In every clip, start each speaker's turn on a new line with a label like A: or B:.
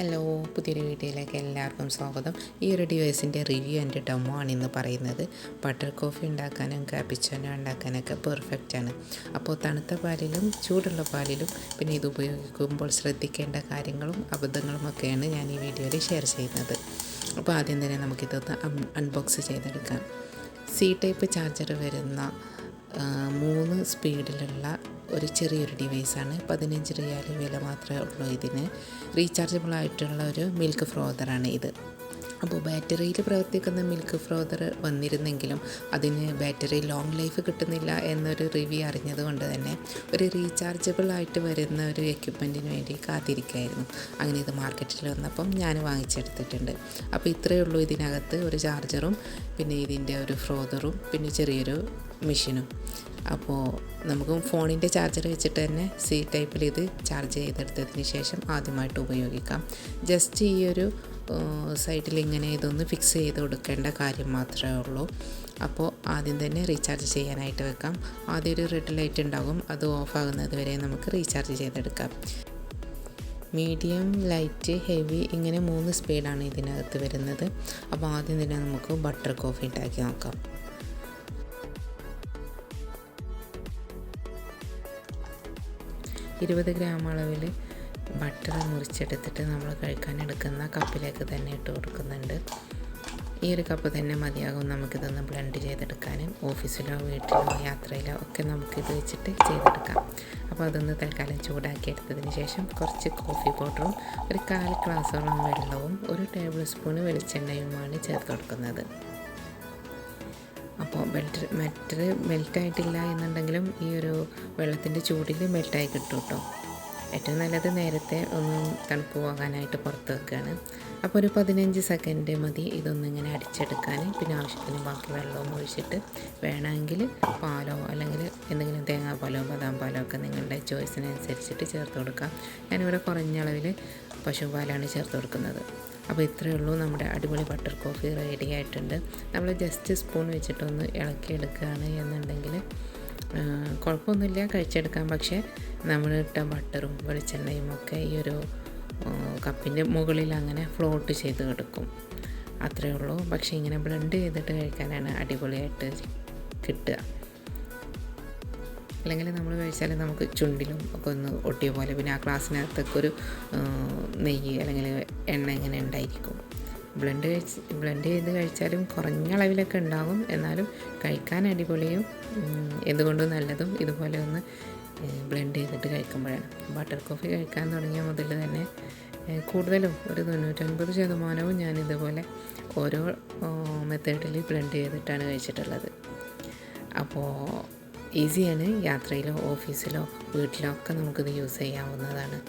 A: Hello പുതിയൊരു വീഡിയോയിലേക്ക് എല്ലാവർക്കും സ്വാഗതം. ഈ ഒരു ഡിവൈസിന്റെ റിവ്യൂ ആൻഡ് ഡെമോ ആണ് ഇന്ന് പറയുന്നത്. ബട്ടർ കോഫി ഉണ്ടാക്കാനും കാപ്പിച്ചാനോ ഉണ്ടാക്കാനൊക്കെ പെർഫെക്റ്റ് ആണ്. അപ്പോൾ തണുത്ത പാലിലും ചൂടുള്ള പാലിലും പിന്നെ ഇത് ഉപയോഗിക്കുമ്പോൾ ശ്രദ്ധിക്കേണ്ട കാര്യങ്ങളും അബദ്ധങ്ങളും ഒക്കെയാണ് ഞാൻ ഈ വീഡിയോയിൽ ഷെയർ ചെയ്യുന്നത്. അപ്പോൾ ആദ്യം തന്നെ നമുക്കിതൊന്ന് അൺബോക്സ് ചെയ്തെടുക്കാം. സി ടൈപ്പ് ചാർജർ വരുന്ന മൂന്ന് സ്പീഡിലുള്ള ഒരു ചെറിയൊരു ഡിവൈസാണ്. പതിനഞ്ച് റിയാൽ വില മാത്രമേ ഉള്ളൂ ഇതിന്. റീചാർജബിൾ ആയിട്ടുള്ള ഒരു മിൽക്ക് ഫ്രോദറാണ് ഇത്. അപ്പോൾ ബാറ്ററിയിൽ പ്രവർത്തിക്കുന്ന മിൽക്ക് ഫ്രോദർ വന്നിരുന്നെങ്കിലും അതിന് ബാറ്ററി ലോങ് ലൈഫ് കിട്ടുന്നില്ല എന്നൊരു റിവ്യൂ അറിഞ്ഞത് കൊണ്ട് തന്നെ ഒരു റീചാർജബിൾ ആയിട്ട് വരുന്ന ഒരു എക്യുപ്മെന്റിന് വേണ്ടി കാത്തിരിക്കുകയായിരുന്നു. അങ്ങനെ ഇത് മാർക്കറ്റിൽ വന്നപ്പം ഞാൻ വാങ്ങിച്ചെടുത്തിട്ടുണ്ട്. അപ്പോൾ ഇത്രയേ ഉള്ളൂ ഇതിനകത്ത് ഒരു ചാർജറും പിന്നെ ഇതിന്റെ ഒരു ഫ്രോദറും പിന്നെ ചെറിയൊരു മെഷീനും. അപ്പോൾ നമുക്ക് ഫോണിന്റെ ചാർജർ വെച്ചിട്ട് തന്നെ സി ടൈപ്പിൽ ഇത് ചാർജ് ചെയ്തെടുത്തതിന് ശേഷം ആദ്യമായിട്ട് ഉപയോഗിക്കാം. ജസ്റ്റ് ഈ ഒരു സൈറ്റിൽ ഇങ്ങനെ ഇതൊന്ന് ഫിക്സ് ചെയ്ത് കൊടുക്കേണ്ട കാര്യം മാത്രമേ ഉള്ളൂ. അപ്പോൾ ആദ്യം തന്നെ റീചാർജ് ചെയ്യാനായിട്ട് വെക്കാം. ആദ്യം ഒരു റെഡ് ലൈറ്റ് ഉണ്ടാകും. അത് ഓഫ് ആകുന്നത് വരെ നമുക്ക് റീചാർജ് ചെയ്തെടുക്കാം. മീഡിയം ലൈറ്റ് ഹെവി ഇങ്ങനെ മൂന്ന് സ്പീഡാണ് ഇതിനകത്ത് വരുന്നത്. അപ്പോൾ ആദ്യം തന്നെ നമുക്ക് ബട്ടർ കോഫി ഉണ്ടാക്കി നോക്കാം. ഇരുപത് ഗ്രാം അളവിൽ ബട്ടർ മുറിച്ചെടുത്തിട്ട് നമ്മൾ കഴിക്കാൻ എടുക്കുന്ന കപ്പിലേക്ക് തന്നെ ഇട്ട് കൊടുക്കുന്നുണ്ട്. ഈ ഒരു കപ്പ് തന്നെ മതിയാകും നമുക്കിതൊന്ന് ബ്ലെൻഡ് ചെയ്തെടുക്കാനും. ഓഫീസിലോ വീട്ടിലോ യാത്രയിലോ ഒക്കെ നമുക്കിത് വെച്ചിട്ട് ചെയ്തെടുക്കാം. അപ്പോൾ അതൊന്ന് തൽക്കാലം ചൂടാക്കി എടുത്തതിന് ശേഷം കുറച്ച് കോഫി പൗഡറും ഒരു കാൽ ഗ്ലാസോളം വെള്ളവും ഒരു ടേബിൾ സ്പൂൺ വെളിച്ചെണ്ണയുമാണ് ചേർത്ത് കൊടുക്കുന്നത്. ബെൽറ്റ് മറ്റർ മെൽറ്റായിട്ടില്ല എന്നുണ്ടെങ്കിലും ഈ ഒരു വെള്ളത്തിന്റെ ചൂടിൽ മെൽറ്റായി കിട്ടും കേട്ടോ. ഏറ്റവും നല്ലത് നേരത്തെ ഒന്ന് തണുപ്പ് പോകാനായിട്ട് പുറത്ത് വെക്കുകയാണ് അപ്പോൾ ഒരു പതിനഞ്ച് സെക്കൻഡ് മതി ഇതൊന്നിങ്ങനെ അടിച്ചെടുക്കാൻ. പിന്നെ ആവശ്യത്തിന് ബാക്കി വെള്ളവും ഒഴിച്ചിട്ട് വേണമെങ്കിൽ പാലോ അല്ലെങ്കിൽ എന്തെങ്കിലും തേങ്ങാപ്പാലോ ബദാം പാലോ ഒക്കെ നിങ്ങളുടെ ചോയ്സിനനുസരിച്ചിട്ട് ചേർത്ത് കൊടുക്കാം. ഞാനിവിടെ കുറഞ്ഞ അളവിൽ പശുപാലാണ് ചേർത്ത് കൊടുക്കുന്നത്. അപ്പോൾ ഇത്രയേ ഉള്ളൂ നമ്മുടെ അടിപൊളി ബട്ടർ കോഫി റെഡി ആയിട്ടുണ്ട്. നമ്മൾ ജസ്റ്റ് സ്പൂൺ വെച്ചിട്ടൊന്ന് ഇളക്കി എടുക്കുകയാണ് എന്നുണ്ടെങ്കിൽ കുഴപ്പമൊന്നുമില്ല കഴിച്ചെടുക്കാം. പക്ഷേ നമ്മൾ ഇട്ട ബട്ടറും വെളിച്ചെണ്ണയും ഒക്കെ ഈ ഒരു കപ്പിന്റെ മുകളിൽ അങ്ങനെ ഫ്ലോട്ട് ചെയ്ത് കിടക്കും അത്രയേ ഉള്ളൂ. പക്ഷേ ഇങ്ങനെ ബ്ലെൻഡ് ചെയ്തിട്ട് കഴിക്കാനാണ് അടിപൊളിയായിട്ട് കിട്ടുക. അല്ലെങ്കിൽ നമ്മൾ കഴിച്ചാൽ നമുക്ക് ചുണ്ടിലും ഒക്കെ ഒന്ന് ഒട്ടിയ പോലെ പിന്നെ ആ ഗ്ലാസ്സിനകത്തൊക്കെ ഒരു നെയ്യ് അല്ലെങ്കിൽ എണ്ണ ഇങ്ങനെ ഉണ്ടായിരിക്കും. ബ്ലെൻഡ് കഴിച്ച് ബ്ലെൻഡ് ചെയ്ത് കഴിച്ചാലും കുറഞ്ഞ അളവിലൊക്കെ ഉണ്ടാകും. എന്നാലും കഴിക്കാൻ അടിപൊളിയും എന്തുകൊണ്ടും നല്ലതും ഇതുപോലെ ഒന്ന് ബ്ലെൻഡ് ചെയ്തിട്ട് കഴിക്കുമ്പോഴാണ്. ബട്ടർ കോഫി കഴിക്കാൻ തുടങ്ങിയ മുതൽ തന്നെ കൂടുതലും ഒരു തൊണ്ണൂറ്റൊൻപത് ശതമാനവും ഞാൻ ഇതുപോലെ ഓരോ മെത്തേഡിൽ ബ്ലെൻഡ് ചെയ്തിട്ടാണ് കഴിച്ചിട്ടുള്ളത്. അപ്പോൾ ഈസിയാണ് യാത്രയിലോ ഓഫീസിലോ വീട്ടിലോ ഒക്കെ നമുക്കിത് യൂസ് ചെയ്യാവുന്നതാണ്.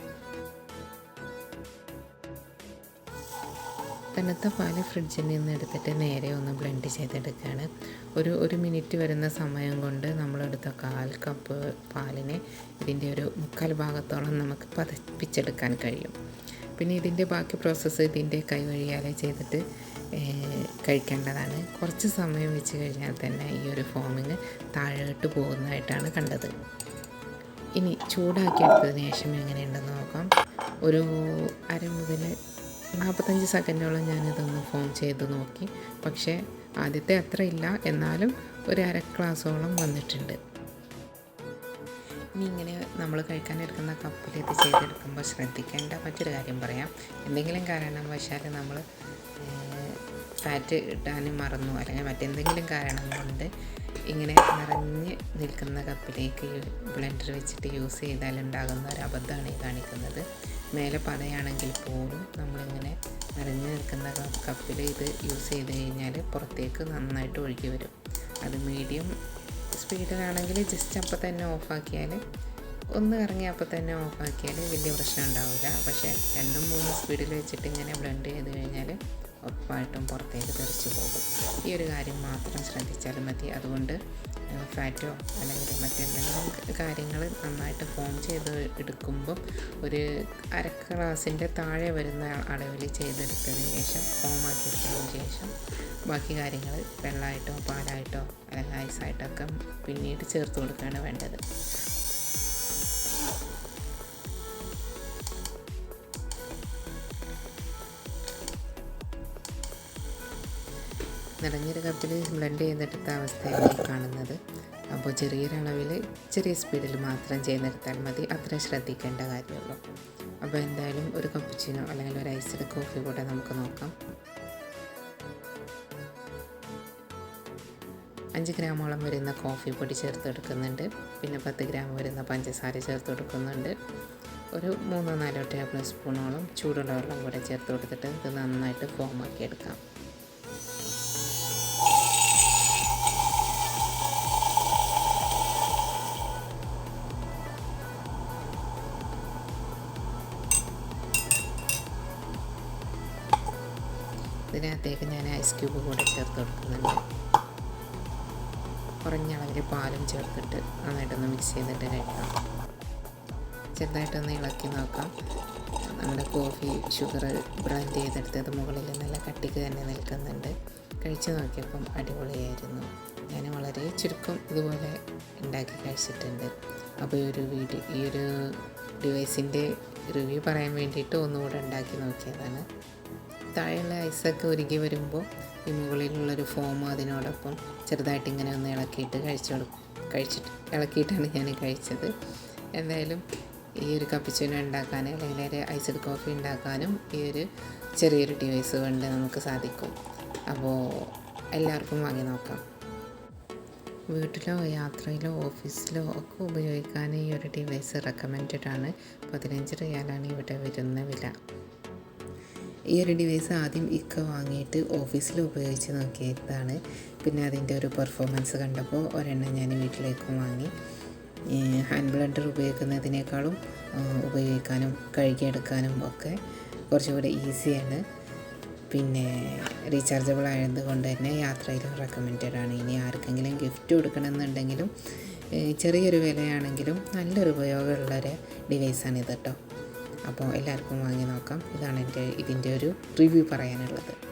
A: തണുത്ത പാൽ ഫ്രിഡ്ജിൽ നിന്ന് എടുത്തിട്ട് നേരെ ഒന്ന് ബ്ലെൻഡ് ചെയ്തെടുക്കുകയാണ്. ഒരു ഒരു മിനിറ്റ് വരുന്ന സമയം കൊണ്ട് നമ്മളെടുത്ത കാൽ കപ്പ് പാലിനെ ഇതിന്റെ ഒരു മുക്കാൽ ഭാഗത്തോളം നമുക്ക് പതപ്പിച്ചെടുക്കാൻ കഴിയും. പിന്നെ ഇതിന്റെ ബാക്കി പ്രോസസ്സ് ഇതിന്റെ കൈവഴിയാലെ ചെയ്തിട്ട് കഴിക്കേണ്ടതാണ്. കുറച്ച് സമയം വെച്ച് കഴിഞ്ഞാൽ തന്നെ ഈ ഒരു ഫോമിങ് താഴോട്ട് പോകുന്നതായിട്ടാണ് കണ്ടത്. ഇനി ചൂടാക്കി എടുത്തതിന് ശേഷം എങ്ങനെയുണ്ടെന്ന് നോക്കാം. ഒരു അര മുതൽ നാൽപ്പത്തഞ്ച് സെക്കൻഡോളം ഞാനിതൊന്ന് ഫോം ചെയ്ത് നോക്കി. പക്ഷേ ആദ്യത്തെ അത്ര ഇല്ല. എന്നാലും ഒരു അര ക്ലാസ്സോളം വന്നിട്ടുണ്ട്. ഇനി ഇങ്ങനെ നമ്മൾ കഴിക്കാനെടുക്കുന്ന കപ്പിൽ ഇത് ചെയ്തെടുക്കുമ്പോൾ ശ്രദ്ധിക്കേണ്ട മറ്റൊരു കാര്യം പറയാം. എന്തെങ്കിലും കാരണവശാൽ നമ്മൾ ഫാറ്റ് ഇടാൻ മറന്നു അല്ലെങ്കിൽ മറ്റെന്തെങ്കിലും കാരണം കൊണ്ട് ഇങ്ങനെ നിറഞ്ഞ് നിൽക്കുന്ന കപ്പിലേക്ക് ബ്ലെൻഡർ വെച്ചിട്ട് യൂസ് ചെയ്താൽ ഉണ്ടാകുന്ന ഒരു അബദ്ധമാണ് ഈ കാണിക്കുന്നത്. മേലെ പതയാണെങ്കിൽ പോലും നമ്മളിങ്ങനെ നിറഞ്ഞു നിൽക്കുന്ന കപ്പിൽ ഇത് യൂസ് ചെയ്ത് കഴിഞ്ഞാൽ പുറത്തേക്ക് നന്നായിട്ട് ഒഴുകി വരും. അത് മീഡിയം സ്പീഡിലാണെങ്കിൽ ജസ്റ്റ് അപ്പോൾ തന്നെ ഓഫാക്കിയാൽ ഒന്ന് ഇറങ്ങി അപ്പോൾ തന്നെ ഓഫാക്കിയാൽ വലിയ പ്രശ്നം ഉണ്ടാവില്ല. പക്ഷേ രണ്ടും മൂന്നും സ്പീഡിൽ വെച്ചിട്ട് ഇങ്ങനെ ബ്ലെൻഡ് ചെയ്ത് കഴിഞ്ഞാൽ ഉറപ്പായിട്ടും പുറത്തേക്ക് തെറിച്ച് പോകും. ഈ ഒരു കാര്യം മാത്രം ശ്രദ്ധിച്ചാൽ മതി. അതുകൊണ്ട് ഫാറ്റോ അല്ലെങ്കിൽ മറ്റെന്തെങ്കിലും കാര്യങ്ങൾ നന്നായിട്ട് ഫോം ചെയ്ത് എടുക്കുമ്പം ഒരു അര ഗ്ലാസിന്റെ താഴെ വരുന്ന അളവിൽ ചെയ്തെടുത്തതിന് ശേഷം ഫോം ആക്കിയെടുത്തതിന് ശേഷം ബാക്കി കാര്യങ്ങൾ വെള്ളമായിട്ടോ പാലായിട്ടോ അല്ലെങ്കിൽ ഐസായിട്ടോ ഒക്കെ പിന്നീട് ചേർത്ത് കൊടുക്കുകയാണ് വേണ്ടത്. നിറഞ്ഞൊരു കപ്പിൽ ബ്ലെൻഡ് ചെയ്തെടുത്ത അവസ്ഥയാണ് ഈ കാണുന്നത്. അപ്പോൾ ചെറിയൊരളവിൽ ചെറിയ സ്പീഡിൽ മാത്രം ചെയ്തെടുത്താൽ മതി. അത്ര ശ്രദ്ധിക്കേണ്ട കാര്യമുള്ളൂ. അപ്പോൾ എന്തായാലും ഒരു കപ്പുച്ചിനോ അല്ലെങ്കിൽ ഒരു ഐസ്ഡ് കോഫി കൂടെ നമുക്ക് നോക്കാം. അഞ്ച് ഗ്രാമോളം വരുന്ന കോഫി പൊടി ചേർത്ത് കൊടുക്കുന്നുണ്ട് പിന്നെ പത്ത് ഗ്രാം വരുന്ന പഞ്ചസാര ചേർത്ത് കൊടുക്കുന്നുണ്ട് ഒരു മൂന്നോ നാലോ ടേബിൾ സ്പൂണോളം ചൂടുള്ള വെള്ളം കൂടെ ചേർത്ത് കൊടുത്തിട്ട് ഇത് നന്നായിട്ട് ഫോമാക്കി എടുക്കാം. ഇതിനകത്തേക്ക് ഞാൻ ഐസ് ക്യൂബ് കൂടെ ചേർത്ത് കൊടുക്കുന്നുണ്ട്. കുറഞ്ഞ അളവിൽ പാലും ചേർത്തിട്ട് നന്നായിട്ടൊന്ന് മിക്സ് ചെയ്തിട്ട് കഴിക്കാം. ചെറുതായിട്ടൊന്ന് ഇളക്കി നോക്കാം. നമ്മുടെ കോഫി ഷുഗർ ബ്ലെൻഡ് ചെയ്തെടുത്തത് മുകളിൽ നല്ല കട്ടിക്ക് തന്നെ നിൽക്കുന്നുണ്ട്. കഴിച്ചു നോക്കിയപ്പം അടിപൊളിയായിരുന്നു. ഞാൻ വളരെ ചുരുക്കം ഇതുപോലെ ഉണ്ടാക്കി കഴിച്ചിട്ടുണ്ട്. അപ്പോൾ ഈ ഒരു വീഡിയോ ഈ ഒരു ഡിവൈസിന്റെ റിവ്യൂ പറയാൻ വേണ്ടിയിട്ട് ഒന്നുകൂടെ ഉണ്ടാക്കി നോക്കിയതാണ്. താഴെയുള്ള ഐസൊക്കെ ഉരുകി വരുമ്പോൾ ഈ മുകളിലുള്ളൊരു ഫോം അതിനോടൊപ്പം ചെറുതായിട്ട് ഇങ്ങനെ ഒന്ന് ഇളക്കിയിട്ട് കഴിച്ചു കഴിച്ചിട്ട് ഇളക്കിയിട്ടാണ് ഞാൻ കഴിച്ചത്. എന്തായാലും ഈ ഒരു കപ്പിച്ചിനോ ഉണ്ടാക്കാൻ അല്ലെങ്കിൽ ഒരു ഐസ്ഡ് കോഫി ഉണ്ടാക്കാനും ഈ ഒരു ചെറിയൊരു ഡിവൈസ് കൊണ്ട് നമുക്ക് സാധിക്കും. അപ്പോൾ എല്ലാവർക്കും വാങ്ങി നോക്കാം. വീട്ടിലോ യാത്രയിലോ ഓഫീസിലോ ഒക്കെ ഉപയോഗിക്കാൻ ഈ ഒരു ഡിവൈസ് റെക്കമെൻഡഡ് ആണ്. പതിനഞ്ച് റിയാലാണ് ഇവിടെ വരുന്ന വില. ഈ ഒരു ഡിവൈസ് ആദ്യം ഇക്ക വാങ്ങിയിട്ട് ഓഫീസിൽ ഉപയോഗിച്ച് നോക്കിയതാണ്. പിന്നെ അതിന്റെ ഒരു പെർഫോമൻസ് കണ്ടപ്പോൾ ഒരെണ്ണം ഞാൻ വീട്ടിലേക്കും വാങ്ങി. ഹാൻഡ് ബ്ലണ്ടർ ഉപയോഗിക്കുന്നതിനേക്കാളും ഉപയോഗിക്കാനും കഴുകിയെടുക്കാനും ഒക്കെ കുറച്ചുകൂടെ ഈസിയാണ്. പിന്നെ റീചാർജബിൾ ആയതുകൊണ്ട് തന്നെ യാത്രയിലും റെക്കമെൻഡഡ് ആണ്. ഇനി ആർക്കെങ്കിലും ഗിഫ്റ്റ് കൊടുക്കണമെന്നുണ്ടെങ്കിലും ചെറിയൊരു വിലയാണെങ്കിലും നല്ലൊരു ഉപയോഗമുള്ളൊരു ഇത് കേട്ടോ. അപ്പോൾ എല്ലാവർക്കും വാങ്ങി നോക്കാം. ഇതാണ് എന്റെ ഇതിന്റെ ഒരു റിവ്യൂ പറയാനുള്ളത്.